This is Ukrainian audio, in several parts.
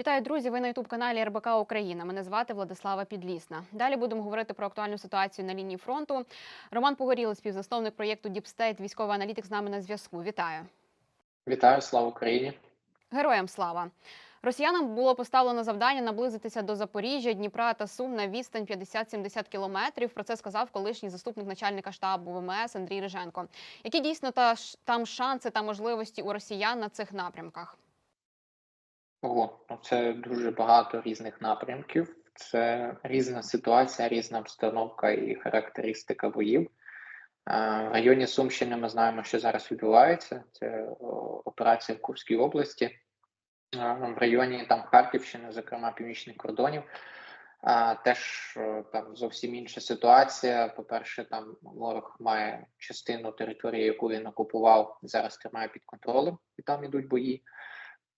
Вітаю, друзі! Ви на ютуб каналі РБК Україна. Мене звати Владислава Підлісна. Далі будемо говорити про актуальну ситуацію на лінії фронту. Роман Погорілий, співзасновник проєкту Діпстейт, військовий аналітик з нами на зв'язку. Вітаю! Вітаю, слава Україні! Героям слава! Росіянам було поставлено завдання наблизитися до Запоріжжя, Дніпра та Сум на відстань 50-70 кілометрів. Про це сказав колишній заступник начальника штабу ВМС Андрій Риженко. Які дійсно та там шанси та можливості у росіян на цих напрямках? Ого, це дуже багато різних напрямків. Це різна ситуація, різна обстановка і характеристика боїв. В районі Сумщини ми знаємо, що зараз відбувається. Це операція в Курській області. В районі там Харківщини, зокрема північних кордонів. Теж там зовсім інша ситуація. По-перше, там ворог має частину території, яку він окупував, зараз тримає під контролем, і там ідуть бої.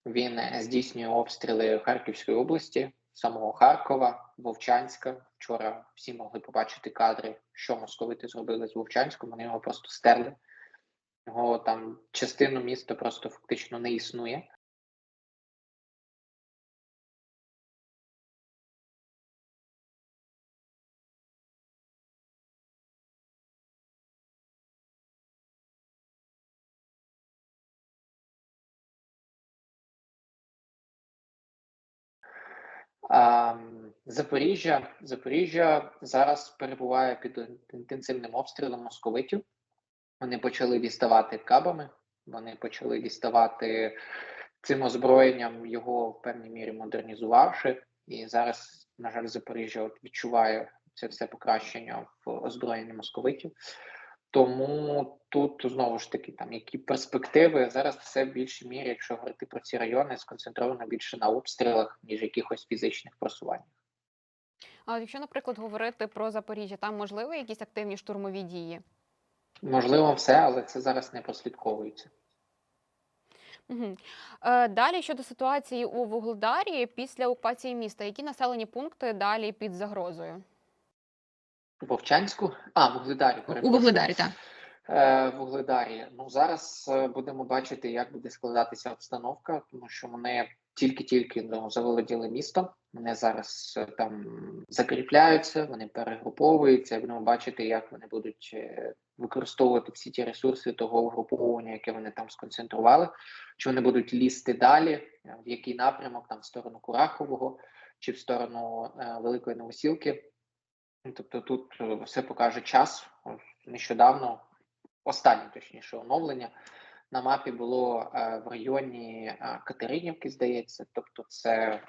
Він е, здійснює обстріли Харківської області, самого Харкова, Вовчанська. Вчора всі могли побачити кадри, що московити зробили з Вовчанськом. Вони його просто стерли. Його там частину міста просто фактично не існує. Запоріжжя, Запоріжжя зараз перебуває під інтенсивним обстрілом московитів. Вони почали діставати кабами, вони почали діставати цим озброєнням, його в певній мірі модернізувавши. І зараз, на жаль, Запоріжжя от відчуває це все покращення в озброєнні московитів. Тому тут знову ж таки, там які перспективи зараз все в більшій мірі, якщо говорити про ці райони, сконцентровано більше на обстрілах, ніж якихось фізичних просуваннях. А от якщо, наприклад, говорити про Запоріжжя, там можливо якісь активні штурмові дії? Можливо, все, але це зараз не прослідковується. Угу. Далі щодо ситуації у Вугледарі після окупації міста, які населені пункти далі під загрозою? У Вовчанську, а в Вугледарі У. Вугледарі, так. Е, в Угледарі. Ну зараз е, будемо бачити, як буде складатися обстановка, тому що вони тільки-тільки ну, заволоділи містом. Вони зараз е, там закріпляються, вони перегруповуються. Будемо бачити, як вони будуть е, використовувати всі ті ресурси того угруповування, яке вони там сконцентрували. Чи вони будуть лізти далі, в який напрямок, там в сторону Курахового чи в сторону е, Великої Новосілки. Тобто тут е, все покаже час. Нещодавно останнє точніше оновлення на мапі було е, в районі е, Катеринівки, здається, тобто це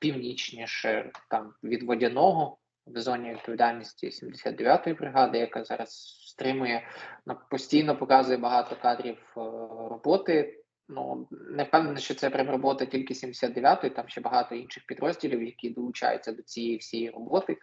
північніше там від водяного в зоні відповідальності 79-ї бригади, яка зараз стримує, постійно показує багато кадрів роботи. Ну не впевнений, що це прям робота тільки 79-ї, там ще багато інших підрозділів, які долучаються до цієї всієї роботи.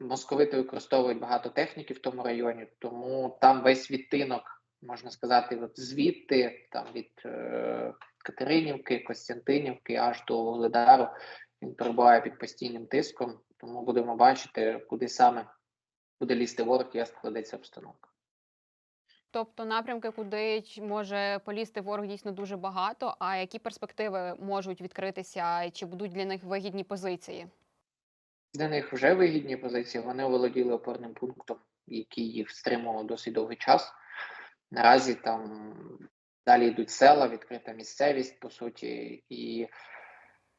Московити використовують багато техніки в тому районі, тому там весь відтинок, можна сказати, от звідти, там від е, Катеринівки, Костянтинівки аж до Вугледару, він перебуває під постійним тиском. Тому будемо бачити, куди саме буде лізти ворог, як складеться обстановка. Тобто напрямки, куди може полізти ворог дійсно дуже багато. А які перспективи можуть відкритися, чи будуть для них вигідні позиції? Для них вже вигідні позиції. Вони оволоділи опорним пунктом, який їх стримував досить довгий час. Наразі там далі йдуть села, відкрита місцевість, по суті, і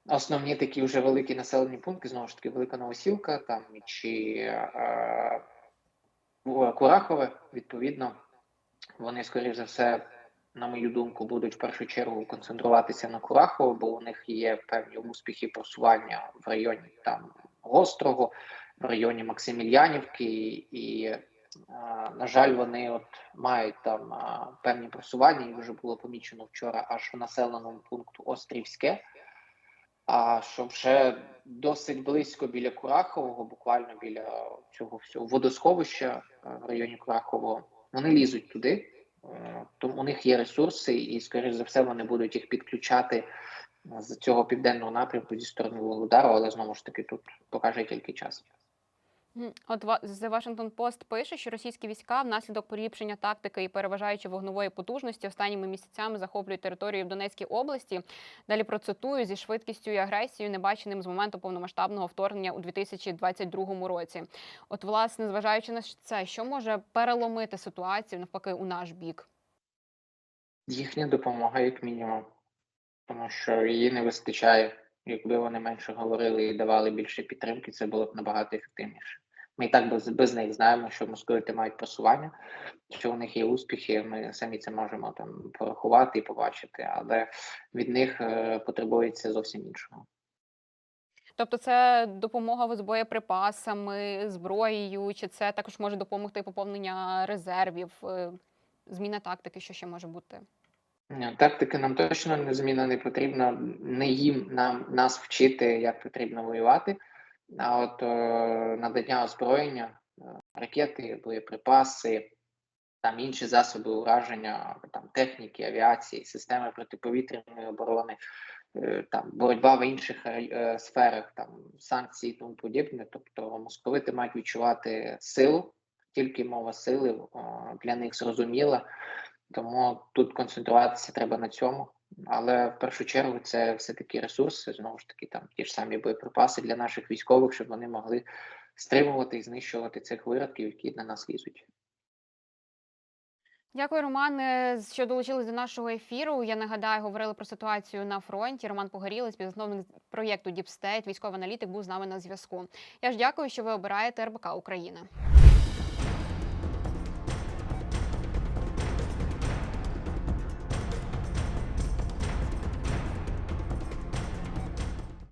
основні такі вже великі населені пункти, знову ж таки, Велика Новосілка, там чи е, Курахове, відповідно, вони, скоріш за все, на мою думку, будуть в першу чергу концентруватися на Курахово, бо у них є певні успіхи просування в районі там Гострого, в районі Максимільянівки, і, е, на жаль, вони от мають там певні просування, і вже було помічено вчора аж в населеному пункту Острівське. А що вже досить близько біля Курахового, буквально біля цього всього водосховища е, в районі Курахового, вони лізуть туди, е, тому у них є ресурси, і, скоріш за все, вони будуть їх підключати е, з цього південного напрямку зі сторони Володару, але знову ж таки тут покаже тільки час. От The Washington Post пише, що російські війська внаслідок поліпшення тактики і переважаючи вогнової потужності останніми місяцями захоплюють територію в Донецькій області. Далі процитую зі швидкістю і агресією, небаченим з моменту повномасштабного вторгнення у 2022 році. От, власне, зважаючи на це, що може переломити ситуацію навпаки у наш бік? Їхня допомога, як мінімум, тому що її не вистачає. Якби вони менше говорили і давали більше підтримки, це було б набагато ефективніше. Ми і так без, без них знаємо, що московити мають просування, що у них є успіхи. Ми самі це можемо там порахувати і побачити, але від них е, потребується зовсім іншого. Тобто, це допомога з боєприпасами, зброєю, чи це також може допомогти поповнення резервів, е, зміна тактики, що ще може бути? Тактики нам точно не зміна не потрібна. Не їм нам нас вчити, як потрібно воювати. А от е, надання озброєння, е, ракети, боєприпаси, там інші засоби ураження, там техніки, авіації, системи протиповітряної оборони, е, там боротьба в інших сферах, там санкції і тому подібне. Тобто московити мають відчувати силу, тільки мова сили е, для них зрозуміла. Тому тут концентруватися треба на цьому. Але в першу чергу це все-таки ресурси, знову ж таки, там ті ж самі боєприпаси для наших військових, щоб вони могли стримувати і знищувати цих виродків, які на нас лізуть. Дякую, Романе, що долучились до нашого ефіру. Я нагадаю, говорили про ситуацію на фронті. Роман Погорілий, співзасновник проєкту Діпстейт, військовий аналітик, був з нами на зв'язку. Я ж дякую, що ви обираєте РБК Україна.